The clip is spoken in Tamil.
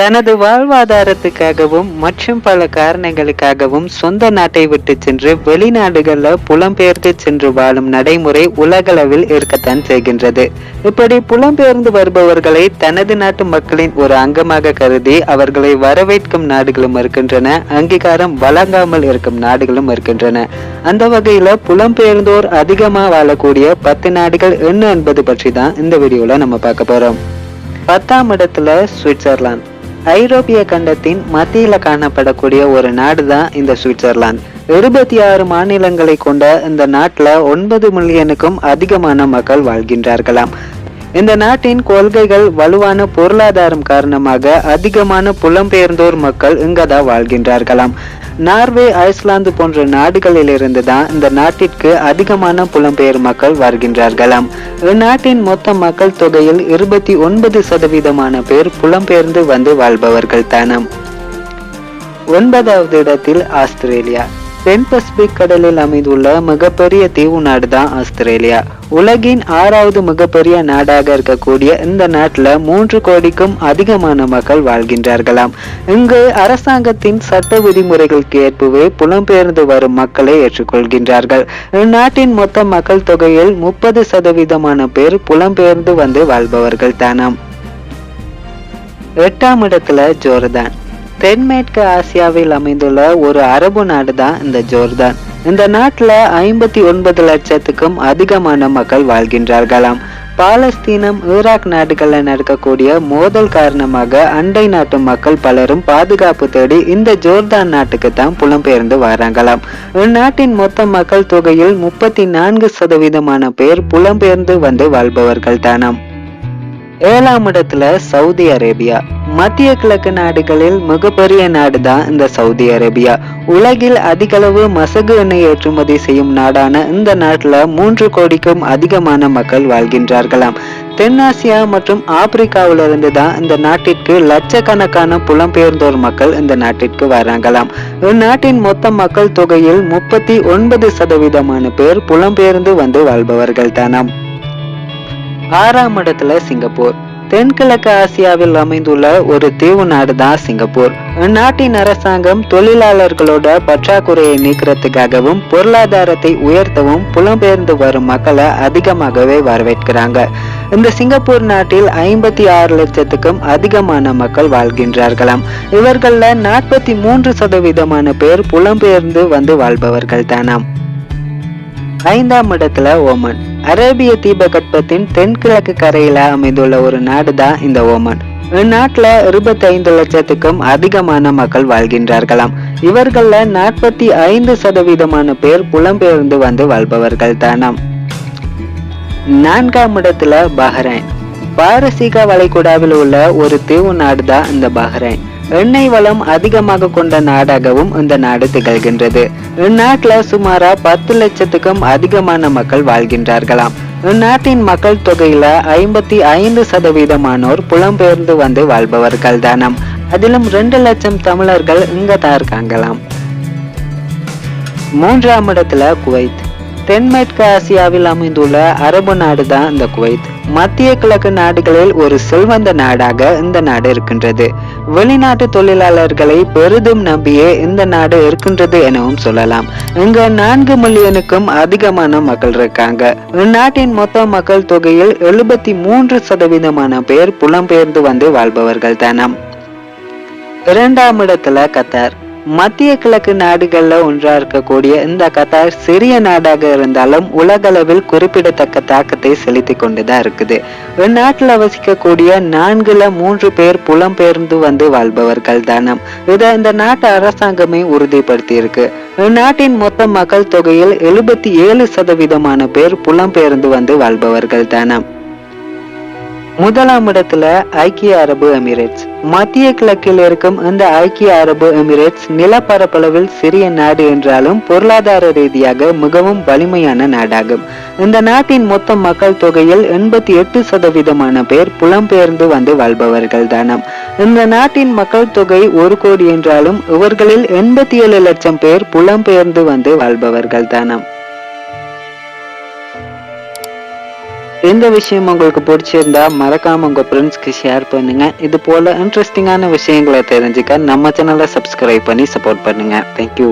தனது வாழ்வாதாரத்துக்காகவும் மற்றும் பல காரணங்களுக்காகவும் சொந்த நாட்டை விட்டு சென்று வெளிநாடுகளில் புலம்பெயர்ந்து சென்று வாழும் நடைமுறை உலகளவில் இருக்கத்தான் செய்கின்றது. இப்படி புலம்பெயர்ந்து வருபவர்களை தனது நாட்டு மக்களின் ஒரு அங்கமாக கருதி அவர்களை வரவேற்கும் நாடுகளும் இருக்கின்றன அங்கீகாரம் வழங்காமல் இருக்கும் நாடுகளும் இருக்கின்றன. அந்த வகையில புலம்பெயர்ந்தோர் அதிகமா வாழக்கூடிய பத்து நாடுகள் என்ன என்பது பற்றி தான் இந்த வீடியோல நம்ம பார்க்க போறோம். பத்தாம் இடத்துல சுவிட்சர்லாந்து. ஐரோப்பிய கண்டத்தின் மத்தியில காணப்படக்கூடிய ஒரு நாடு தான் இந்த சுவிட்சர்லாந்து. இருபத்தி ஆறு மாநிலங்களை கொண்ட இந்த நாட்டுல ஒன்பது மில்லியனுக்கும் அதிகமான மக்கள் வாழ்கின்றார்களாம். இந்த நாட்டின் கொள்கைகள் வலுவான பொருளாதாரம் காரணமாக அதிகமான புலம்பெயர்ந்தோர் மக்கள் இங்கதான் வாழ்கின்றார்களாம். நார்வே ஐஸ்லாந்து போன்ற நாடுகளிலிருந்து தான் இந்த நாட்டிற்கு அதிகமான புலம்பெயர் மக்கள் வருகின்றார்களாம். இந்நாட்டின் மொத்த மக்கள் தொகையில் இருபத்தி ஒன்பது சதவீதமான பேர் புலம்பெயர்ந்து வந்து வாழ்பவர்கள் தானாம். ஒன்பதாவது இடத்தில் ஆஸ்திரேலியா. தென் பசிபிக் கடலில் அமைந்துள்ள மிகப்பெரிய தீவு நாடு தான் ஆஸ்திரேலியா. உலகின் ஆறாவது மிகப்பெரிய நாடாக இருக்கக்கூடிய இந்த நாட்டில் மூன்று கோடிக்கும் அதிகமான மக்கள் வாழ்கின்றார்களாம். இங்கு அரசாங்கத்தின் சட்ட விதிமுறைகளுக்கு ஏற்பவே புலம்பெயர்ந்து வரும் மக்களை ஏற்றுக்கொள்கின்றார்கள். இந்நாட்டின் மொத்த மக்கள் தொகையில் முப்பது சதவீதமான பேர் புலம்பெயர்ந்து வந்து வாழ்பவர்கள் தானாம் எட்டாம் இடத்துல ஜோர்தான். தென்மேற்கு ஆசியாவில் அமைந்துள்ள ஒரு அரபு நாடு தான் இந்த ஜோர்தான். இந்த நாட்டில் ஐம்பத்தி ஒன்பது லட்சத்துக்கும் அதிகமான மக்கள் வாழ்கின்றார்களாம். பாலஸ்தீனம் ஈராக் நாடுகளில் நடக்கக்கூடிய மோதல் காரணமாக அண்டை நாட்டு மக்கள் பலரும் பாதுகாப்பு தேடி இந்த ஜோர்தான் நாட்டுக்கு தான் புலம்பெயர்ந்து வராங்களாம். இந்நாட்டின் மொத்த மக்கள் தொகையில் முப்பத்தி நான்கு சதவீதமான பேர் புலம்பெயர்ந்து வந்து வாழ்பவர்கள் தானாம் ஏழாம் இடத்துல சவுதி அரேபியா. மத்திய கிழக்கு நாடுகளில் மிகப்பெரிய நாடு தான் இந்த சவுதி அரேபியா. உலகில் அதிகளவு மசகு எண்ணெய் ஏற்றுமதி செய்யும் நாடான இந்த நாட்டுல மூன்று கோடிக்கும் அதிகமான மக்கள் வாழ்கின்றார்களாம். தென்னாசியா மற்றும் ஆப்பிரிக்காவிலிருந்து தான் இந்த நாட்டிற்கு லட்சக்கணக்கான புலம்பெயர்ந்தோர் மக்கள் இந்த நாட்டிற்கு வராங்களாம். இந்நாட்டின் மொத்த மக்கள் தொகையில் முப்பத்தி ஒன்பது சதவீதமான பேர் புலம்பெயர்ந்து வந்து வாழ்பவர்கள் தானாம் ஆறாம் இடத்துல சிங்கப்பூர். தென்கிழக்கு ஆசியாவில் அமைந்துள்ள ஒரு தீவு நாடு தான் சிங்கப்பூர். அந்நாட்டின் அரசாங்கம் தொழிலாளர்களோட பற்றாக்குறையை நீக்கிறதுக்காகவும் பொருளாதாரத்தை உயர்த்தவும் புலம்பெயர்ந்து வரும் மக்களை அதிகமாகவே வரவேற்கிறாங்க. இந்த சிங்கப்பூர் நாட்டில் ஐம்பத்தி ஆறு லட்சத்துக்கும் அதிகமான மக்கள் வாழ்கின்றார்களாம். இவர்கள்ல நாற்பத்தி மூன்று சதவீதமான பேர் புலம்பெயர்ந்து வந்து வாழ்பவர்கள் தானாம் ஐந்தாம் இடத்துல ஓமன். அரேபிய தீபகற்பத்தின் தென்கிழக்கு கரையில அமைந்துள்ள ஒரு நாடு தான் இந்த ஓமன். இந்நாட்டுல இருபத்தி ஐந்து லட்சத்துக்கும் அதிகமான மக்கள் வாழ்கின்றார்களாம். இவர்கள்ல நாற்பத்தி ஐந்து சதவீதமான பேர் புலம்பெயர்ந்து வந்து வாழ்பவர்கள் தானாம் நான்காம் இடத்துல பஹ்ரைன். பாரசீக வளைகுடாவில் உள்ள ஒரு தீவு நாடு தான் இந்த பஹ்ரைன். எண்ணெய் வளம் அதிகமாக கொண்ட நாடாகவும் இந்த நாடு திகழ்கின்றது. இந்நாட்டில் சுமாரா பத்து லட்சத்துக்கும் அதிகமான மக்கள் வாழ்கின்றார்களாம். இந்நாட்டின் மக்கள் தொகையில ஐம்பத்தி ஐந்து சதவீதமானோர் புலம்பெயர்ந்து வந்து வாழ்பவர்கள் தானம். அதிலும் ரெண்டு லட்சம் தமிழர்கள் இங்க தான் இருக்காங்களாம். மூன்றாம் இடத்துல குவைத். தென்மேற்கு ஆசியாவில் அமைந்துள்ள அரபு நாடு தான் இந்த குவைத். மத்திய கிழக்கு நாடுகளில் ஒரு செல்வந்த நாடாக இந்த நாடு இருக்கின்றது. வெளிநாட்டு தொழிலாளர்களை பெரிதும் நம்பியே இந்த நாடு இருக்கின்றது எனவும் சொல்லலாம். இங்க நான்கு மில்லியனுக்கும் அதிகமான மக்கள் இருக்காங்க. இந்நாட்டின் மொத்த மக்கள் தொகையில் எழுபத்தி மூன்று சதவீதமான பேர் புலம்பெயர்ந்து வந்து வாழ்பவர்கள் தானாம் இரண்டாம் இடத்துல கத்தார். மத்திய கிழக்கு நாடுகள்ல ஒன்றா இருக்கக்கூடிய இந்த கத்தார் சிறிய நாடாக இருந்தாலும் உலகளவில் குறிப்பிடத்தக்க தாக்கத்தை செலுத்தி கொண்டுதான் இருக்குது. இந்நாட்டுல வசிக்கக்கூடிய நான்குல மூன்று பேர் புலம்பெயர்ந்து வந்து வாழ்பவர்கள் தானம். இதை இந்த நாட்டு அரசாங்கமே உறுதிப்படுத்தி இருக்கு இந்நாட்டின் மொத்த மக்கள் தொகையில் எழுபத்தி ஏழு சதவீதமான பேர் புலம்பெயர்ந்து வந்து வாழ்பவர்கள் தானம். முதலாம் இடத்துல ஐக்கிய அரபு எமிரேட்ஸ். மத்திய கிழக்கில் இருக்கும் இந்த ஐக்கிய அரபு எமிரேட்ஸ் நிலப்பரப்பளவில் சிறிய நாடு என்றாலும் பொருளாதார ரீதியாக மிகவும் வலிமையான நாடாகும். இந்த நாட்டின் மொத்த மக்கள் தொகையில் எண்பத்தி எட்டு சதவீதமான பேர் புலம்பெயர்ந்து வந்து வாழ்பவர்கள் தானம். இந்த நாட்டின் மக்கள் தொகை ஒரு கோடி என்றாலும் இவர்களில் எண்பத்தி ஏழு லட்சம் பேர் புலம்பெயர்ந்து வந்து வாழ்பவர்கள் தானம். இந்த விஷயம் உங்களுக்கு பிடிச்சிருந்தா மறக்காம உங்க ஃப்ரெண்ட்ஸ்க்கு ஷேர் பண்ணுங்க. இது போல இன்ட்ரெஸ்டிங்கான விஷயங்களை தெரிஞ்சுக்க நம்ம சேனலை சப்ஸ்கிரைப் பண்ணி சப்போர்ட் பண்ணுங்க. தேங்க்யூ